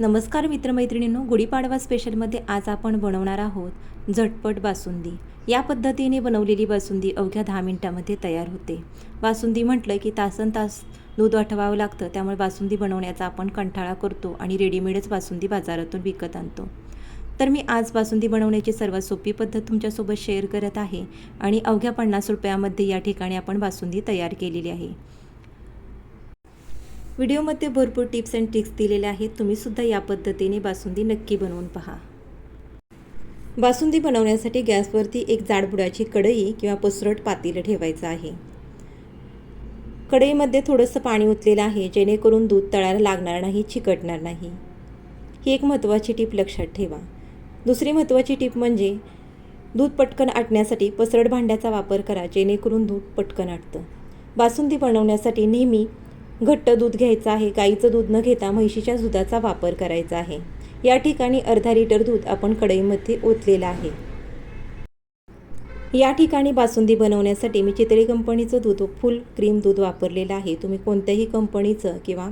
नमस्कार मित्रमैत्रिणींनो गुढीपाडवा स्पेशलमध्ये आज आपण बनवणार आहोत झटपट बासुंदी. या पद्धतीने बनवलेली बासुंदी अवघ्या दहा मिनटामध्ये तयार होते. बासुंदी म्हटलं की तासन तास दूध आठवावं लागतं त्यामुळे बासुंदी बनवण्याचा आपण कंटाळा करतो आणि रेडीमेडच बासुंदी बाजारातून विकत आणतो. तर मी आज बासुंदी बनवण्याची सर्वात सोपी पद्धत तुमच्यासोबत शेअर करत आहे आणि अवघ्या पन्नास रुपयामध्ये या ठिकाणी आपण बासुंदी तयार केलेली आहे. व्हिडिओमध्ये भरपूर टिप्स अँड ट्रिक्स दिलेल्या आहेत. तुम्हीसुद्धा या पद्धतीने बासुंदी नक्की बनवून पहा. बासुंदी बनवण्यासाठी गॅसवरती एक जाडबुडाची कढई किंवा पसरट पातेलं ठेवायचं आहे. कढईमध्ये थोडंसं पाणी ओतलेलं आहे जेणेकरून दूध तळायला लागणार नाही चिकटणार नाही. ही एक महत्त्वाची टीप लक्षात ठेवा. दुसरी महत्त्वाची टीप म्हणजे दूध पटकन आटण्यासाठी पसरट भांड्याचा वापर करा जेणेकरून दूध पटकन आटतं. बासुंदी बनवण्यासाठी नेहमी घट्ट दूध घ्यायचं आहे गाईचं दूध न घेता म्हैशीच्या दुधाचा वापर करायचा आहे. या ठिकाणी अर्धा लिटर दूध आपण कढईमध्ये ओतलेलं आहे. या ठिकाणी बासुंदी बनवण्यासाठी मी चितळी कंपनीचं दूध फुल क्रीम दूध वापरलेलं आहे. तुम्ही कोणत्याही कंपनीचं किंवा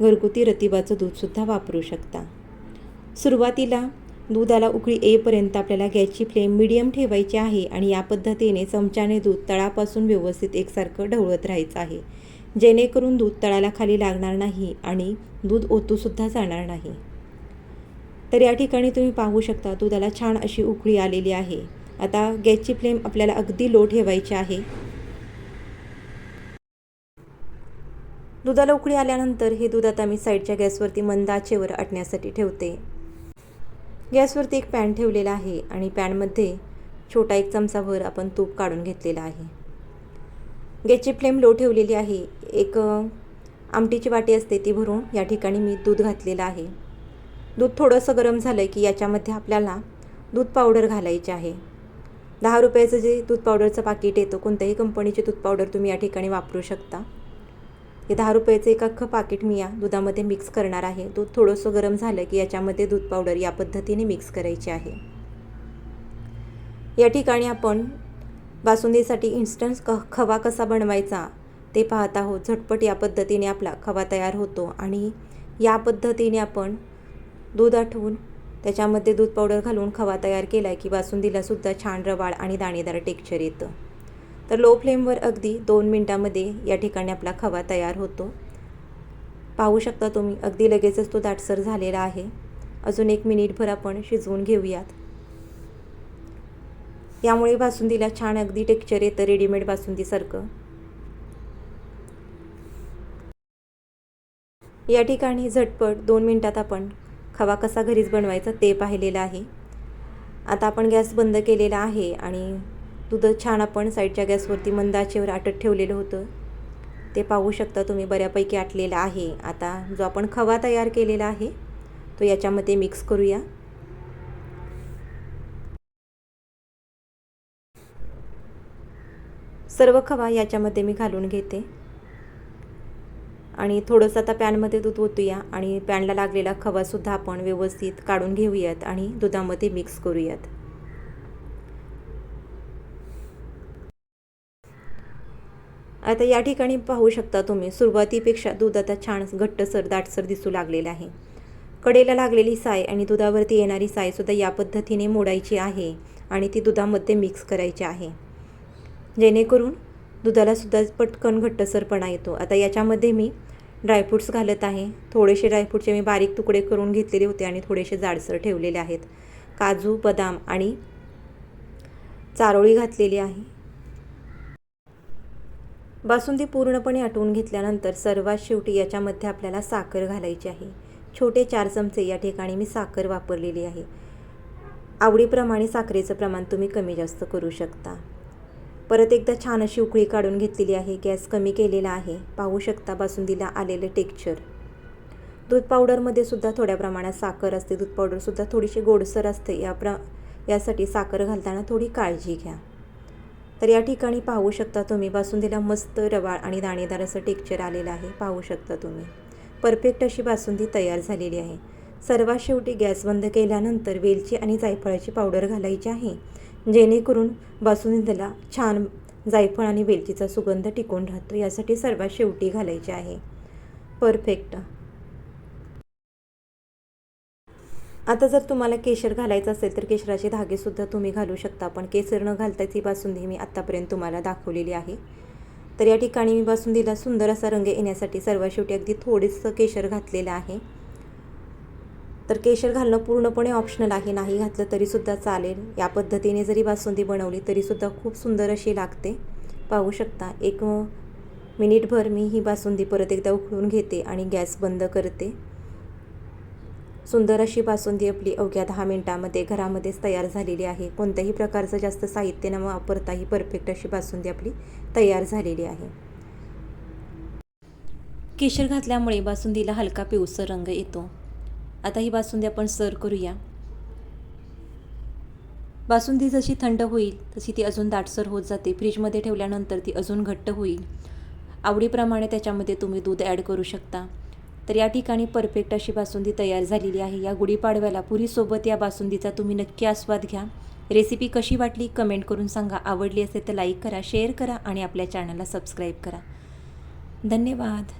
घरगुती रतिबाचं दूधसुद्धा वापरू शकता. सुरुवातीला दुधाला उकळी येईपर्यंत आपल्याला गॅसची फ्लेम मिडियम ठेवायची आहे आणि या पद्धतीने चमच्याने दूध तळापासून व्यवस्थित एकसारखं ढवळत राहायचं आहे. जेणेकरून दूध तळाला खाली लागणार नाही आणि दूध ओतूसुद्धा जाणार नाही. तर या ठिकाणी तुम्ही पाहू शकता दुधाला छान अशी उकळी आलेली आहे. आता गॅसची फ्लेम आपल्याला अगदी लो ठेवायची आहे. दुधाला उकळी आल्यानंतर हे दूध आता मी साईडच्या गॅसवरती मंद आचेवर आटण्यासाठी ठेवते. गॅसवरती एक पॅन ठेवलेला आहे आणि पॅनमध्ये छोटा एक चमचाभर आपण तूप काढून घेतलेला आहे. गॅसची फ्लेम लो ठेवलेली आहे. एक आमटीची वाटी असते ती भरून या ठिकाणी मी दूध घातलेलं आहे. दूध थोडंसं गरम झालं की याच्यामध्ये आपल्याला दूध पावडर घालायची आहे. दहा रुपयाचं जे दूध पावडरचं पाकिट येतं कोणत्याही कंपनीचे दूध पावडर तुम्ही या ठिकाणी वापरू शकता. हे दहा रुपयाचं एक अख्खं पाकिट मी या दुधामध्ये मिक्स करणार आहे. दूध थोडंसं गरम झालं की याच्यामध्ये दूध पावडर या पद्धतीने मिक्स करायची आहे. या ठिकाणी आपण बासुंदीसाठी इन्स्टंट क खवा कसा बनवायचा? ते पाहत आहोत. झटपट या पद्धतीने आपला खवा तयार होतो आणि या पद्धतीने आपण दूध आठवून त्याच्यामध्ये दूध पावडर घालून खवा तयार केला की बासुंदीलासुद्धा छान रवाळ आणि दाणेदार टेक्चर येतं. तर लो फ्लेमवर अगदी दोन मिनटामध्ये या ठिकाणी आपला खवा तयार होतो. पाहू शकता तुम्ही अगदी लगेचच तो दाटसर झालेला आहे. अजून एक मिनिटभर आपण शिजवून घेऊयात. यामुळे बासुंदीला छान अगदी टेक्चर येतं रेडीमेड बासुंदीसारखं या ठिकाणी झटपट दोन मिनटात आपण खवा कसा घरीच बनवायचा ते पाहिलेलं आहे. आता आपण गॅस बंद केलेला आहे आणि दूध छान आपण साईडच्या गॅसवरती मंद आचेवर आटत ठेवलेलं होतं. ते पाहू शकता तुम्ही बऱ्यापैकी आटलेलं आहे. आता जो आपण खवा तयार केलेला आहे तो याच्यामध्ये मिक्स करूया. सर्व खवा याच्यामध्ये मी घालून घेते. आणि थोडंसं आता पॅनमध्ये दूध ओतूया आणि पॅनला लागलेला खवासुद्धा आपण व्यवस्थित काढून घेऊयात आणि दुधामध्ये मिक्स करूयात. आता या ठिकाणी पाहू शकता तुम्ही सुरुवातीपेक्षा दूध आता छान घट्टसर दाटसर दिसू लागलेलं आहे. कडेला लागलेली साय आणि दुधावरती येणारी सायसुद्धा या पद्धतीने मोडायची आहे आणि ती दुधामध्ये मिक्स करायची आहे. जेणेकरून दुधालासुद्धा पटकन घट्टसरपणा येतो. आता याच्यामध्ये मी ड्रायफ्रूट्स घालत आहे. थोडेसे ड्रायफ्रूटचे मी बारीक तुकडे करून घेतलेले होते आणि थोडेसे जाडसर ठेवलेले आहेत. काजू बदाम आणि चारोळी घातलेली आहे. बासुंदी पूर्णपणे आटवून घेतल्यानंतर सर्वात शेवटी याच्यामध्ये आपल्याला साखर घालायची आहे. छोटे चार चमचे या ठिकाणी मी साखर वापरलेली आहे. आवडीप्रमाणे साखरेचं प्रमाण तुम्ही कमी जास्त करू शकता. परत एकदा छान अशी उकळी काढून घेतलेली आहे. गॅस कमी केलेला आहे. पाहू शकता बासुंदीला आलेलं टेक्चर दूध पावडरमध्ये सुद्धा थोड्या प्रमाणात साखर असते. दूध पावडरसुद्धा थोडीशी गोडसर असते. या प्र यासाठी साखर घालताना थोडी काळजी घ्या. तर या ठिकाणी पाहू शकता तुम्ही बासुंदीला मस्त रवाळ आणि दाणेदार असं टेक्चर आलेलं आहे. पाहू शकता तुम्ही. परफेक्ट अशी बासुंदी तयार झालेली आहे. सर्वात शेवटी गॅस बंद केल्यानंतर वेलची आणि जायफळाची पावडर घालायची आहे. जेणेकरून बासुंदीला छान जायफळ आणि वेलचीचा सुगंध टिकून राहतो यासाठी सर्वात शेवटी घालायचे आहे. परफेक्ट आता जर तुम्हाला केशर घालायचं असेल तर केशराचे धागेसुद्धा तुम्ही घालू शकता पण केसर न घालताच ही बासुंदी मी आत्तापर्यंत तुम्हाला दाखवलेली आहे. तर या ठिकाणी मी बासुंदीला सुंदर असा रंग येण्यासाठी सर्वात शेवटी अगदी थोडेसं केशर घातलेलं आहे. तर केशर घालणं पूर्णपणे ऑप्शनल आहे. नाही घातलं तरीसुद्धा चालेल. या पद्धतीने जरी बासुंदी बनवली तरीसुद्धा खूप सुंदर अशी लागते. पाहू शकता. एक मिनिटभर मी ही बासुंदी परत एकदा उकळून घेते आणि गॅस बंद करते. सुंदर अशी बासुंदी आपली अवघ्या दहा मिनटामध्ये घरामध्येच तयार झालेली आहे. कोणत्याही प्रकारचं जास्त साहित्य न वापरता ही परफेक्ट अशी बासुंदी आपली तयार झालेली आहे. केशर घातल्यामुळे बासुंदीला हलका पिवसर रंग येतो. आता ही बासुंदी आपण सर्व करूया. बासुंदी जशी थंड होईल तशी ती अजून दाटसर होत जाते. फ्रीजमध्ये ठेवल्यानंतर ती अजून घट्ट होईल. आवडीप्रमाणे त्याच्यामध्ये तुम्ही दूध ॲड करू शकता. तर या ठिकाणी परफेक्ट अशी बासुंदी तयार झालेली आहे. या गुढीपाडव्याला पुरीसोबत या बासुंदीचा तुम्ही नक्की आस्वाद घ्या. रेसिपी कशी वाटली कमेंट करून सांगा. आवडली असेल तर लाईक करा शेअर करा आणि आपल्या चॅनलला सबस्क्राईब करा. धन्यवाद.